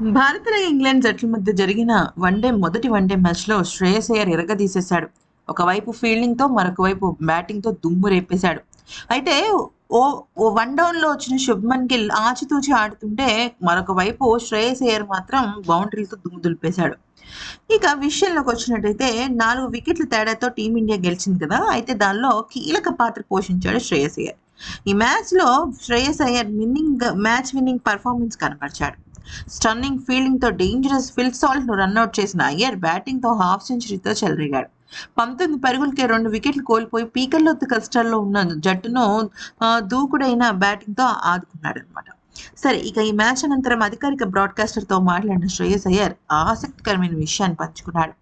Bharat England జట్ల మధ్య జరిగిన వన్డే మొదటి వన్డే మ్యాచ్లో శ్రేయస్ అయ్యర్ ఎరగదీసేశాడు. ఒకవైపు ఫీల్డింగ్తో మరొక వైపు బ్యాటింగ్తో దుమ్ము రేపేశాడు. అయితే ఓ ఓ వన్ డౌన్లో వచ్చిన శుభ్మన్ గిల్ ఆచితూచి ఆడుతుంటే మరొక వైపు శ్రేయస్ అయ్యర్ మాత్రం బౌండరీలతో దుమ్ము దులిపేశాడు. ఇక విషయంలోకి వచ్చినట్టయితే నాలుగు వికెట్ల తేడాతో టీమిండియా గెలిచింది కదా అయితే దానిలో కీలక పాత్ర పోషించాడు శ్రేయస్ అయ్యర్. ఈ మ్యాచ్లో Shreyas Iyer winning match winning performance కనపరిచాడు. Stunning ఫీల్డింగ్తో డేంజరస్ ఫిల్ సాల్ట్ను రన్అట్ చేసిన అయ్యర్ బ్యాటింగ్తో హాఫ్ సెంచరీతో చెలరేగాడు. పంతొమ్మిది పరుగులకే రెండు వికెట్లు కోల్పోయి పీకల్లోతు కష్టాల్లో ఉన్న జట్టును దూకుడైన దూకుడైన బ్యాటింగ్తో ఆదుకున్నాడు అనమాట సరే ఇక ఈ మ్యాచ్ అనంతరం అధికారిక బ్రాడ్కాస్టర్తో మాట్లాడిన శ్రేయస్ అయ్యర్ ఆసక్తికరమైన విషయాన్ని పంచుకున్నాడు.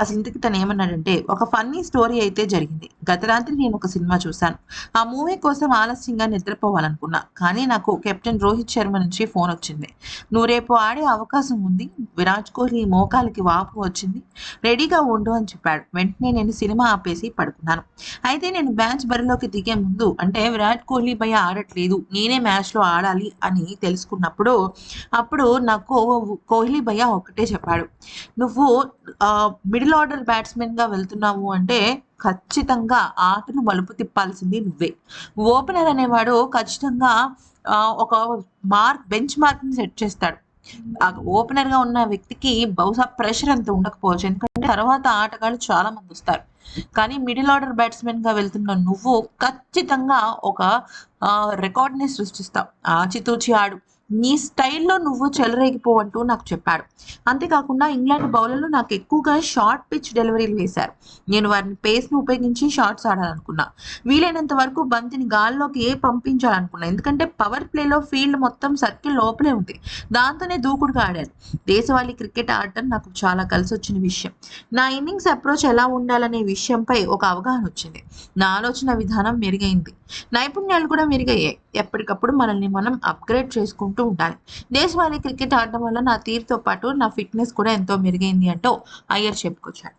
అసలు ఇంతకి తను ఏమన్నాడంటే ఒక ఫన్నీ స్టోరీ అయితే జరిగింది. గత రాత్రి నేను ఒక సినిమా చూశాను. ఆ మూవీ కోసం ఆలస్యంగా నిద్రపోవాలనుకున్నా కానీ నాకు కెప్టెన్ రోహిత్ శర్మ నుంచి ఫోన్ వచ్చింది. నువ్వు రేపు ఆడే అవకాశం ఉంది. విరాట్ కోహ్లీ మోకాలికి వాపు వచ్చింది. రెడీగా ఉండు అని చెప్పాడు. వెంటనే నేను సినిమా ఆపేసి పడుకున్నాను. అయితే నేను మ్యాచ్ బరిలోకి దిగే ముందు అంటే విరాట్ కోహ్లీ భయ ఆడట్లేదు. నేనే మ్యాచ్లో ఆడాలి అని తెలుసుకున్నప్పుడు అప్పుడు నాకు కోహ్లీ భయ ఒకటే చెప్పాడు. నువ్వు మిడిల్ ఆర్డర్ బ్యాట్స్మెన్గా వెళ్తున్నావు అంటే ఖచ్చితంగా ఆటను మలుపు తిప్పాల్సింది నువ్వే. ఓపెనర్ అనేవాడు ఖచ్చితంగా ఒక మార్క్ బెంచ్ మార్క్ని సెట్ చేస్తాడు. ఓపెనర్గా ఉన్న వ్యక్తికి బహుశా ప్రెషర్ అంత ఉండకపోవచ్చు. ఎందుకంటే తర్వాత ఆటగాళ్ళు చాలా మంది వస్తారు. కానీ మిడిల్ ఆర్డర్ బ్యాట్స్మెన్గా వెళ్తున్న నువ్వు ఖచ్చితంగా ఒక రికార్డ్ని సృష్టిస్తావు. ఆచితూచి ఆడు. నీ స్టైల్లో నువ్వు చెలరేగిపోవంటూ నాకు చెప్పాడు. అంతేకాకుండా ఇంగ్లాండ్ బౌలర్లు నాకు ఎక్కువగా షార్ట్ పిచ్ డెలివరీలు వేశారు. నేను వారిని పేస్ను ఉపయోగించి షార్ట్స్ ఆడాలనుకున్నా. వీలైనంత వరకు బంతిని గాల్లోకి ఏ పంపించాలనుకున్నా. ఎందుకంటే పవర్ ప్లేలో ఫీల్డ్ మొత్తం సర్కిల్ లోపలే ఉంది. దాంతోనే దూకుడుగా ఆడాను దేశవాళీ క్రికెట్ ఆడటం నాకు చాలా కలిసి వచ్చిన విషయం. నా ఇన్నింగ్స్ అప్రోచ్ ఎలా ఉండాలనే విషయంపై ఒక అవగాహన వచ్చింది. నా ఆలోచన విధానం మెరుగైంది. నైపుణ్యాలు కూడా మెరుగయ్యాయి. ఎప్పటికప్పుడు మనల్ని మనం అప్గ్రేడ్ చేసుకుంటూ ఉండాలి దేశవాళీ క్రికెట్ ఆడడం వల్ల నా తీరుతో పాటు నా ఫిట్నెస్ కూడా ఎంతో మెరుగైంది అంటూ అయ్యర్ చెప్పుకొచ్చాడు